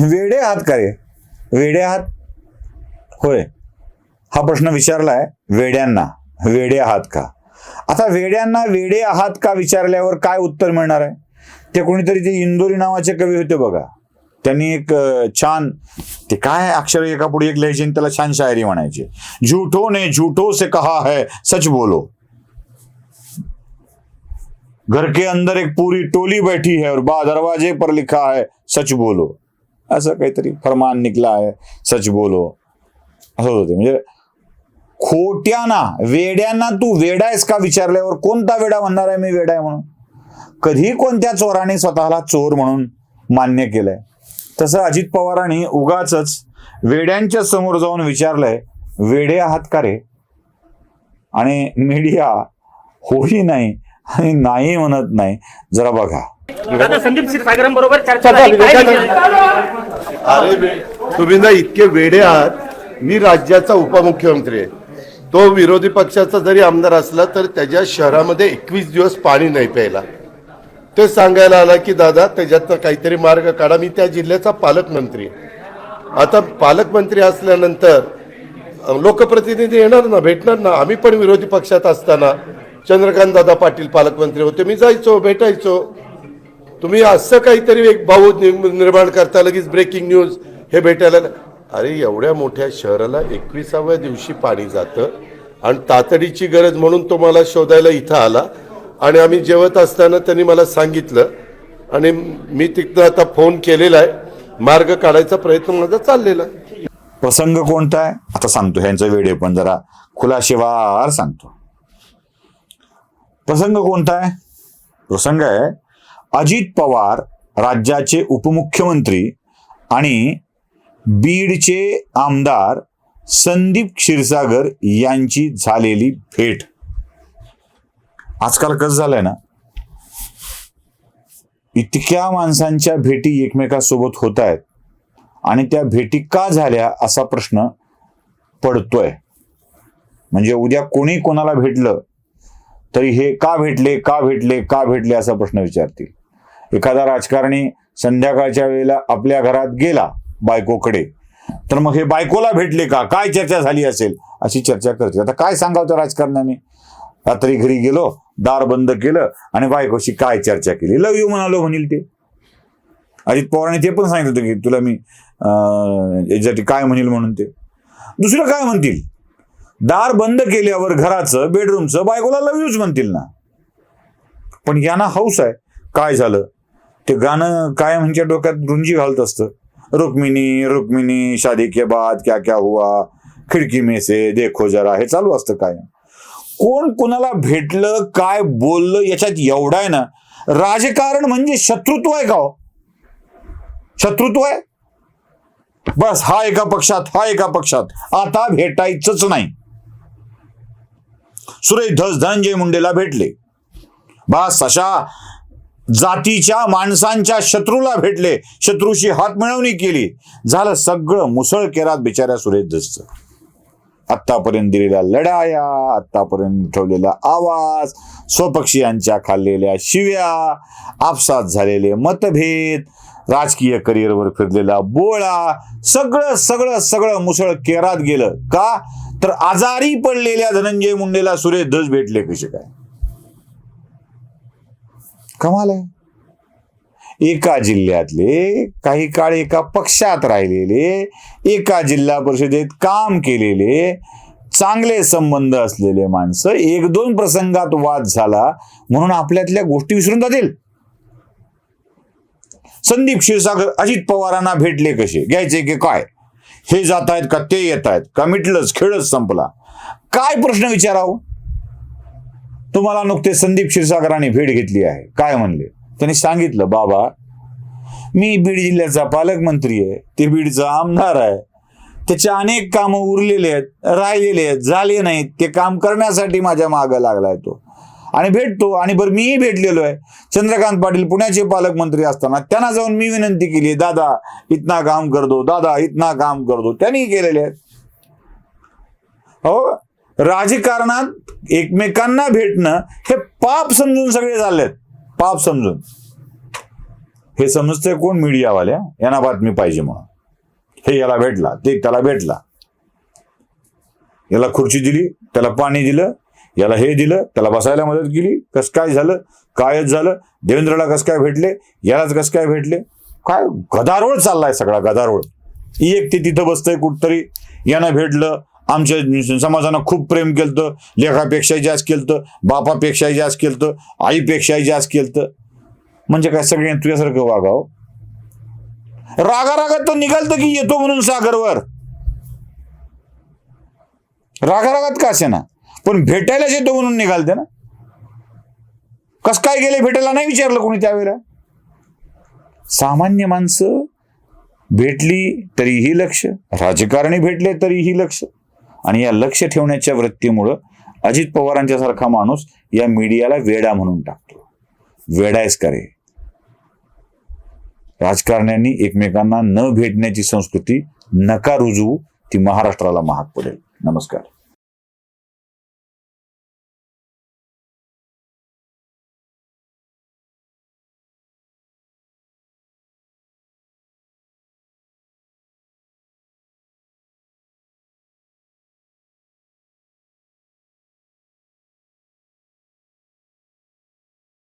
वेडे आहात का रे? वेडे आहात? होय. हा प्रश्न विचारलाय वेड्यांना. वेडे आहात का? आता वेड्यांना वेडे आहात का विचारल्यावर काय उत्तर मिळणार आहे? ते कोणीतरी ते इंदोरी नावाचे कवी होते बघा. त्यांनी एक छान ते काय अक्षर एका पुढे एक लिहायचे आणि त्याला छान शायरी म्हणायची. झूठो ने झूठो से कहा है सच बोलो. घर के अंदर एक पूरी टोली बैठी है और बा दरवाजे पर लिखा है सच बोलो. असं काहीतरी फरमान निघला आहे सच बोलो. असं होते म्हणजे खोट्यांना वेड्यांना तू वेडा आहेस का विचारल्यावर कोणता वेडा म्हणणार आहे मी वेडा आहे म्हणून? कधी कोणत्या चोराने स्वतःला चोर म्हणून मान्य केलंय. तसं अजित पवारांनी उगाच वेड्यांच्या समोर जाऊन विचारलंय वेडे आहात का रे? आणि मीडिया होही नाही आणि नाही म्हणत नाही. जरा बघा. दादा संदीप क्षीरसागरांबरोबर चर्चा झाली. काय विषय? अरे बे- तुम्ही ना इतके वेडे आहात. मी राज्याचा उपमुख्यमंत्री आहे. तो विरोधी पक्षाचा जरी आमदार असला तर त्याच्या शहरामध्ये एकवीस दिवस पाणी नाही प्यायला. ते सांगायला आला की दादा त्याच्यात काहीतरी मार्ग काढा. मी त्या जिल्ह्याचा पालकमंत्री आहे. आता पालकमंत्री असल्यानंतर अ, लोकप्रतिनिधी येणार ना भेटणार ना? आम्ही पण विरोधी पक्षात असताना चंद्रकांत दादा पाटील पालकमंत्री होते. मी जायचो भेटायचो. तुम्ही असं काहीतरी एक भाऊ निर्माण करता लगेच ब्रेकिंग न्यूज हे भेटायला अरे एवढ्या मोठ्या शहराला एकविसाव्या दिवशी पाणी जातं आणि तातडीची गरज म्हणून तो मला शोधायला इथं आला. आणि आम्ही जेवत असताना त्यांनी मला सांगितलं आणि मी तिथं आता फोन केलेला आहे. मार्ग काढायचा प्रयत्न माझा चाललेला आहे. प्रसंग कोणता आहे? आता सांगतो ह्यांचं व्हिडिओ पण जरा खुलाशेवार सांगतो. प्रसंग कोणता आहे? प्रसंग आहे अजित पवार राज्याचे उपमुख्यमंत्री आणि बीडचे आमदार संदीप क्षीरसागर यांची झालेली भेट. आजकाल कसं झालंय ना? इतक्या माणसांच्या भेटी एकमेकासोबत होत आहेत आणि त्या भेटी का झाल्या असा प्रश्न पडतोय. म्हणजे उद्या कोणी कोणाला भेटलं तरी हे का भेटले का भेटले का भेटले असा प्रश्न विचारतील. एखादा राजकारणी संध्याकाळच्या वेळेला आपल्या घरात गेला बायकोकडे तर मग हे बायकोला भेटले का? काय चर्चा झाली असेल? अशी चर्चा करते आता काय सांगावं त्या राजकारण्याने रात्री घरी गेलो दार बंद केलं आणि बायकोशी काय चर्चा केली? लव यू म्हणालो म्हणील ते. अजित पवारांनी ते पण सांगितलं होतं की तुला मी याच्यासाठी काय म्हणील म्हणून ते. दुसरं काय म्हणतील? दार बंद केल्यावर घराचं बेडरूमचं बायकोला लव यूज म्हणतील ना. पण यांना हौस आहे. काय झालं? ते गाणं काय म्हणजे डोक्यात रुंजी घालत असतं. रुक्मिणी रुक्मिणी शादी के बाद क्या क्या हुआ? खिडकी मेसे देखो जरा. हे चालू असतं काय कोण कोणाला भेटलं काय बोललं याच्यात एवढा आहे ना राजकारण म्हणजे शत्रुत्व आहे का हो? शत्रुत्व आहे? बस हा एका पक्षात हा एका पक्षात. आता भेटायचंच नाही. सुरेश धस धनंजय मुंडेला भेटले. बस अशा जातीच्या माणसांच्या शत्रूला भेटले शत्रूशी हात मिळवणी केली. झालं सगळं मुसळ केरात बिचाऱ्या सुरेश धसचं आत्तापर्यंत दिलेल्या लढाया आत्तापर्यंत ठेवलेला आवाज स्वपक्षीयांच्या खाल्लेल्या शिव्या आपसात झालेले मतभेद राजकीय करिअरवर फिरलेला बोळा सगळं सगळं सगळं मुसळ केरात गेलं. का? तर आजारी पडलेल्या धनंजय मुंडेला सुरेश धस भेटले कसे काय? कमाल आहे. एका जिल्ह्यातले काही काळ एका पक्षात राहिलेले एका जिल्हा परिषदेत काम केलेले चांगले संबंध असलेले माणसं एक दोन प्रसंगात वाद झाला म्हणून आपल्यातल्या गोष्टी विसरून जातील. संदीप क्षीरसागर अजित पवारांना भेटले कसे? घ्यायचे की काय? हे जात आहेत का ते येत आहेत का मिटलंच खेळच संपला? काय प्रश्न विचारावं? तुम्हाला नुकते संदीप क्षीरसागरांनी भेट घेतली आहे. काय म्हणले? त्यांनी सांगितलं बाबा मी बीड जिल्ह्याचा पालकमंत्री आहे. ते बीडचा आमदार आहे. त्याचे अनेक कामं उरलेले आहेत राहिलेले आहेत झाले नाहीत. ते काम करण्यासाठी माझ्या मागं लागलाय तो. आणि भेटतो. आणि बरं मीही भेटलेलो आहे. चंद्रकांत पाटील पुण्याचे पालकमंत्री असताना त्यांना जाऊन मी विनंती केली दादा इतना काम कर दो. दादा इतना काम कर दो. त्यांनी केलेले आहेत. हो? राजकारणात एकमेकांना भेटणं हे पाप समजून सगळे झालेत. पाप समजून. हे समजतंय कोण? मीडियावाल्या यांना बातमी पाहिजे म्हणून. हे याला भेटला ते त्याला भेटला. याला खुर्ची दिली त्याला पाणी दिलं याला हे दिलं त्याला बसायला मदत केली. कस काय झालं? कायच झालं? देवेंद्रला कस काय भेटले? यालाच कस काय भेटले? काय गदारोळ चाललाय सगळा गदारोळ. एक ते तिथं बसतंय कुठतरी. यानं भेटलं आमच्या समाजानं खूप प्रेम केलं लेखापेक्षाही जास्त केलं बापापेक्षाही जास्त केलं आईपेक्षाही जास्त केलं म्हणजे काय सगळे तुझ्यासारखं वागाव हो. रागा रागात तो निघालतं की येतो म्हणून सागरवर? रागा रागात का असे ना पण भेटायलाच येतो म्हणून निघालते ना? कस काय गेले भेटायला नाही विचारलं कोणी त्यावेळेला? सामान्य माणसं भेटली तरीही लक्ष राजकारणी भेटले तरीही लक्ष. आणि या लक्ष ठेवण्याच्या वृत्तीमुळं अजित पवारांच्या सारखा माणूस या मीडियाला वेडा म्हणून टाकतो. वेडायच करे राजकारण्यांनी एकमेकांना न भेटण्याची संस्कृती नका रुजवू ती महाराष्ट्राला महाग पडेल. नमस्कार.